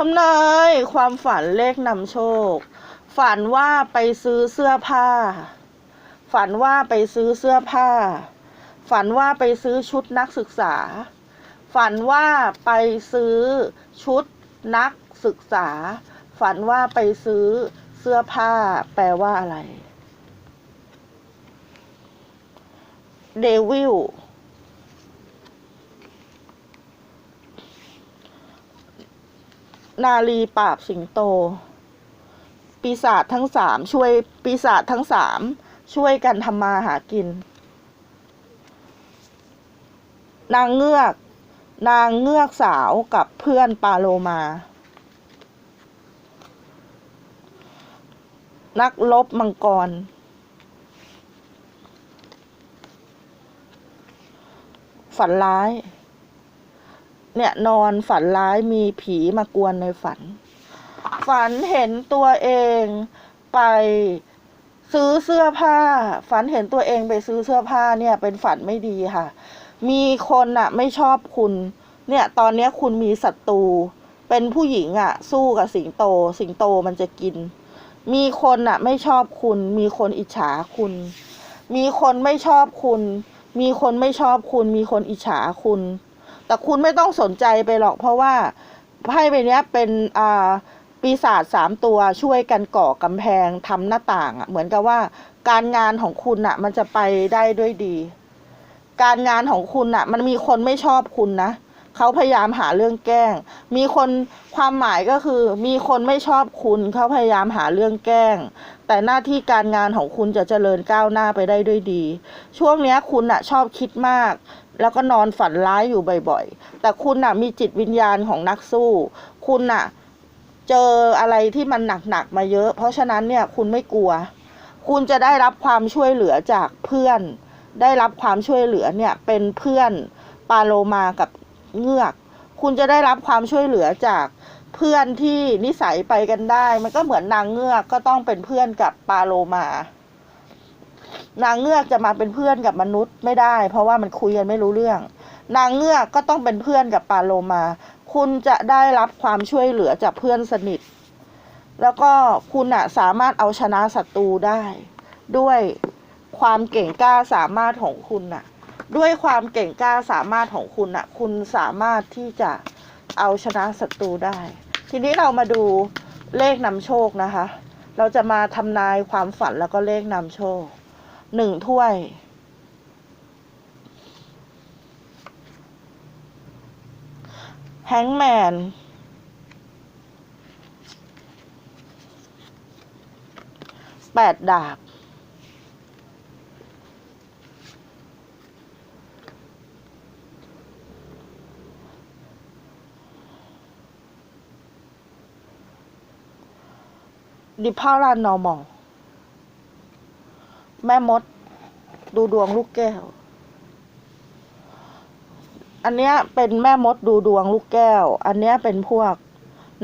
ทำนายความฝันเลขนำโชค ฝันว่าไปซื้อเสื้อผ้า ฝันว่าไปซื้อเสื้อผ้า ฝันว่าไปซื้อชุดนักศึกษา ฝันว่าไปซื้อชุดนักศึกษา ฝันว่าไปซื้อเสื้อผ้า แปลว่าอะไร เดวิล นาลีปราบสิงโต ปีศาจทั้งสามช่วยปีศาจทั้งสามช่วยกันทำมาหากิน นางเงือก นางเงือกสาวกับเพื่อนปาโลมา นักลบมังกร ฝันร้าย เนี่ยนอนฝันร้ายมีผีมากวนในฝัน ฝันเห็นตัวเองไปซื้อเสื้อผ้า ฝันเห็นตัวเองไปซื้อเสื้อผ้าเนี่ยเป็นฝันไม่ดีค่ะ มีคนอะไม่ชอบคุณ เนี่ยตอนนี้คุณมีศัตรูเป็นผู้หญิงอะสู้กับสิงโต สิงโตมันจะกิน มีคนอะไม่ชอบคุณ มีคนอิจฉาคุณ มีคนไม่ชอบคุณ มีคนไม่ชอบคุณ มีคนอิจฉาคุณ แต่คุณไม่ต้องสนใจไปหรอก เพราะว่าไพ่ใบนี้เป็นอ่าปีศาจสามตัวช่วยกันก่อกำแพงทำหน้าต่างอะ่ะ เหมือนกับว่าการงานของคุณอะ มันจะไปได้ด้วยดี การงานของคุณอะ มันมีคนไม่ชอบคุณนะเขาพยายามหาเรื่องแกล้ง มีคนความหมายก็คือ มีคนไม่ชอบคุณเขาพยายามหาเรื่องแกล้ง แต่หน้าที่การงานของคุณจะเจริญก้าวหน้าไปได้ด้วยดี ช่วงเนี้ยคุณอะชอบคิดมาก แล้วก็นอนฝันร้ายอยู่บ่อยๆ แต่คุณน่ะมีจิตวิญญาณของนักสู้ คุณน่ะเจออะไรที่มันหนักๆมาเยอะ เพราะฉะนั้นเนี่ยคุณไม่กลัว คุณจะได้รับความช่วยเหลือจากเพื่อน ได้รับความช่วยเหลือเนี่ยเป็นเพื่อนปาโลมากับเงือก คุณจะได้รับความช่วยเหลือจากเพื่อนที่นิสัยไปกันได้ มันก็เหมือนนางเงือกก็ต้องเป็นเพื่อนกับปาโลมา นางเงือกจะมาเป็นเพื่อนกับมนุษย์ไม่ได้ เพราะว่ามันคุยกันไม่รู้เรื่อง นางเงือกก็ต้องเป็นเพื่อนกับปาโลมา คุณจะได้รับความช่วยเหลือจากเพื่อนสนิท แล้วก็คุณอะสามารถเอาชนะศัตรูได้ ด้วยความเก่งกล้าสามารถของคุณอะด้วยความเก่งกล้าสามารถของคุณอะคุณสามารถที่จะเอาชนะศัตรูได้ ทีนี้เรามาดูเลขนำโชคนะคะ เราจะมาทำนายความฝันแล้วก็เลขนำโชค หนึ่งถ้วย แฮงแมน แปดดาบ ดิพารานอมอล แม่มด ดูดวงลูกแก้ว อันเนี้ยเป็นแม่มดดูดวงลูกแก้ว อันเนี้ยเป็นพวก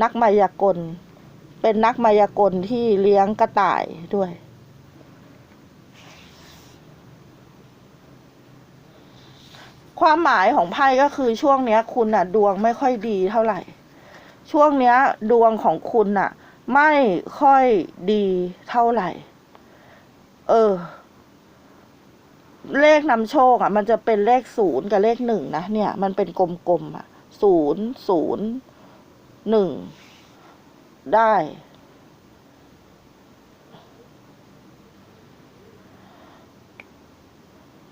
นักมายากล เป็นนักมายากลที่เลี้ยงกระต่ายด้วย ความหมายของไพ่ก็คือช่วงเนี้ย คุณน่ะดวงไม่ค่อยดีเท่าไหร่ ช่วงเนี้ย ดวงของคุณน่ะไม่ค่อยดีเท่าไหร่ เออ เลขนำโชคอะ มันจะเป็นเลขศูนย์กับเลขหนึ่งนะเนี่ย มันเป็นกลมๆอะศูนย์ศูนย์หนึ่งได้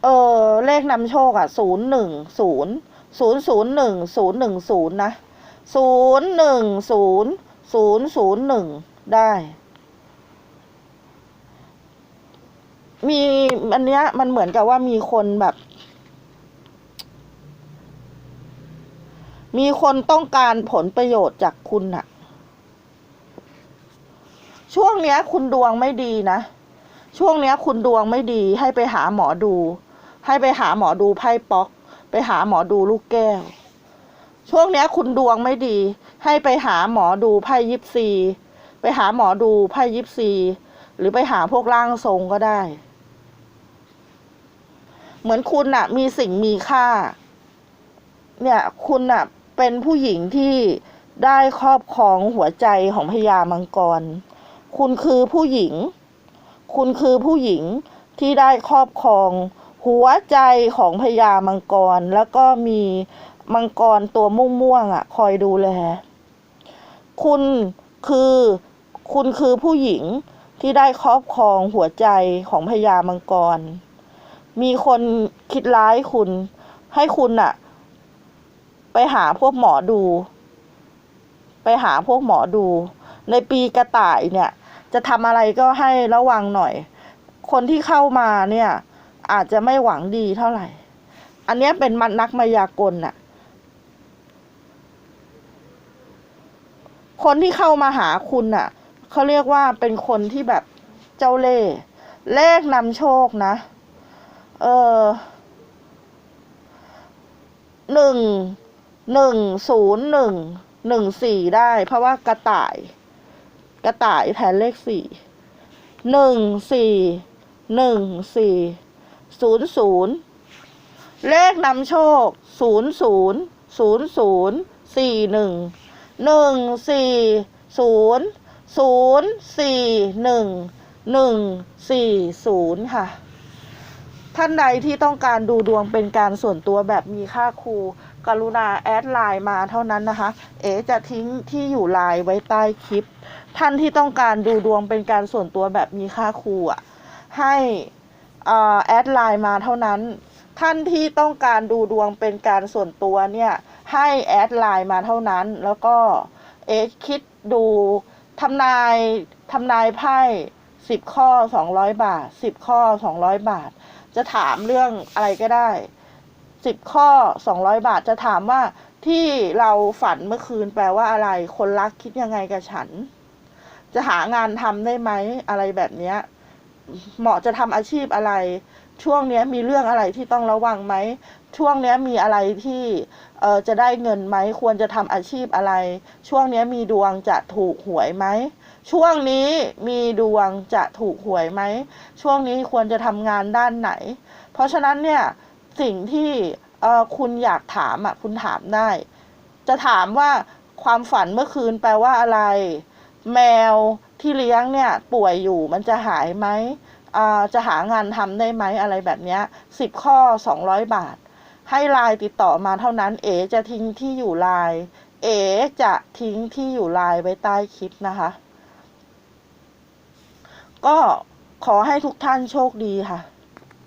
เออเลขนำโชคอะศูนย์หนึ่งศูนย์ศูนย์ศูนย์หนึ่งศูนย์หนึ่งศูนย์นะศูนย์หนึ่งศูนย์ศูนย์ศูนย์หนึ่งได้ มีอันเนี้ย มันเหมือนกับว่ามีคนแบบ มีคนต้องการผลประโยชน์จากคุณอะช่วงเนี้ย คุณดวงไม่ดีนะ ช่วงเนี้ย คุณดวงไม่ดี ให้ไปหาหมอดู ให้ไปหาหมอดูไพ่ป๊อก ไปหาหมอดูลูกแก้ว ช่วงเนี้ย คุณดวงไม่ดี ให้ไปหาหมอดูไพ่ยิปซี ไปหาหมอดูไพ่ยิปซี หรือไปหาพวกร่างทรงก็ได้ เหมือนคุณน่ะ มีสิ่งมีค่า เนี่ย คุณน่ะ เป็นผู้หญิงที่ได้ครอบครองหัวใจของพญามังกร คุณคือผู้หญิง คุณคือผู้หญิงที่ได้ครอบครอง หัวใจของพญามังกร แล้วก็มีมังกรตัวม่วงๆอะ คอยดูแล คุณคือคุณคือผู้หญิงที่ได้ครอบครองหัวใจของพญามังกร มีคนคิดร้ายคุณ ให้คุณอะไปหาพวกหมอดู ไปหาพวกหมอดู ในปีกระต่ายเนี่ย จะทำอะไรก็ให้ระวังหน่อย คนที่เข้ามาเนี่ย อาจจะไม่หวังดีเท่าไหร่ อันนี้เป็นมันนักมายากลน่ะ คนที่เข้ามาหาคุณน่ะเขาเรียกว่าเป็นคนที่แบบเจ้าเล่ห์เลขนำโชคนะ เออหนึ่งหนึ่งศูนย์หนึ่งหนึ่งสี่ได้ เพราะว่ากระต่าย กระต่ายแทนเลขสี่หนึ่งสี่หนึ่งสี่ศูนย์ศูนย์เลขนำโชคศูนย์ศูนย์ศูนย์ศูนย์สี่หนึ่งหนึ่งสี่ศูนย์ศูนย์สี่หนึ่งหนึ่งสี่ศูนย์ค่ะ ท่านใดที่ต้องการดูดวงเป็นการส่วนตัวแบบมีค่าครู กรุณาแอดไลน์มาเท่านั้นนะคะ เอ๋จะทิ้งที่อยู่ไลน์ไว้ใต้คลิป ท่านที่ต้องการดูดวงเป็นการส่วนตัวแบบมีค่าครูอะให้อ่อแอดไลน์มาเท่านั้น ท่านที่ต้องการดูดวงเป็นการส่วนตัวเนี่ยให้แอดไลน์มาเท่านั้น แล้วก็เอ๋คิดดูทำนายทำนายไพ่สิบข้อสองร้อยบาทสิบข้อสองร้อยบาท จะถามเรื่องอะไรก็ได้สิบข้อสองร้อยบาทจะถามว่าที่เราฝันเมื่อคืนแปลว่าอะไร คนรักคิดยังไงกับฉัน จะหางานทำได้ไหมอะไรแบบเนี้ยเหมาะจะทำอาชีพอะไร ช่วงเนี้ยมีเรื่องอะไรที่ต้องระวังไหม ช่วงเนี้ยมีอะไรที่เออจะได้เงินไหม ควรจะทำอาชีพอะไร ช่วงเนี้ยมีดวงจะถูกหวยไหม ช่วงนี้มีดวงจะถูกหวยไหม ช่วงนี้ควรจะทำงานด้านไหน เพราะฉะนั้นเนี่ยสิ่งที่คุณอยากถามอะคุณถามได้ จะถามว่าความฝันเมื่อคืนแปลว่าอะไร แมวที่เลี้ยงเนี่ยป่วยอยู่มันจะหายไหมจะหางานทำได้ไหมอะไรแบบนี้สิบข้อสองร้อยบาท ให้ไลน์ติดต่อมาเท่านั้น เอจะทิ้งที่อยู่ไลน์เอจะทิ้งที่อยู่ไลน์ไว้ใต้คลิปนะคะ ก็ขอให้ทุกท่านโชคดีค่ะ